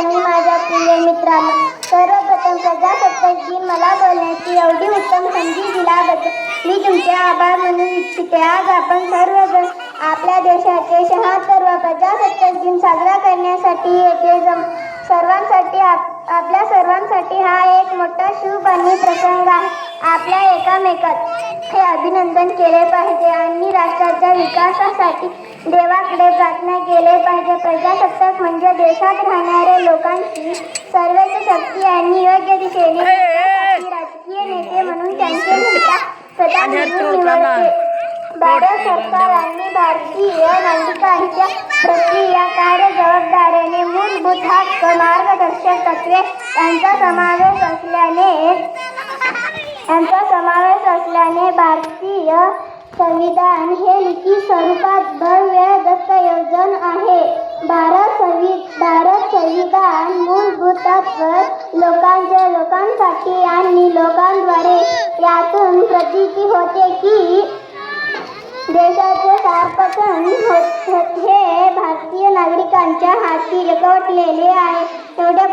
आणि माझ्या प्रिय मित्रांनो सर्वप्रथम प्रजासत्ताक दिन मला बोलण्याची एवढी उत्तम संधी दिल्याबद्दल मी तुमचे आभार मानू इच्छिते. आज आपण सर्वजण आपल्या देशाचे शहात्तरवा प्रजासत्ताक दिन साजरा करण्यासाठी येथे जम सर्वांसाठी आप आपल्या सर्वांसाठी हा एक मोठा शुभ आणि प्रसंग आहे. आपल्या एकामेकात हे अभिनंदन केले पाहिजे आणि विकासासाठी देवाकडे प्रार्थना केले पाहिजे. प्रजासत्ताक म्हणजे देशात राहणाऱ्या लोकांची सर्वच शक्ती आणि योग्य दिशेने राजकीय नेते म्हणून त्यांचे नेता निवडून निवडते. भारत सरकार आणि भारतीय नागरिकांच्या प्रती या कार्य जबाबदारीने मूलभूत हक्क मार्गदर्शक तत्वे यांचा समावेश असल्याने यांचा समावेश असल्याने भारतीय संविधान हे लिखित स्वरूपात भव्य दस्तऐवजन आहे. भारत संवि भारत संविधान मूलभूत तत्व लोकांच्या लोकांसाठी आणि लोकांद्वारे. यातून प्रतीती होते की देशाचे सार्पतन हे भारतीय नागरिकांच्या हाती एकवटलेले आहे. एवढ्या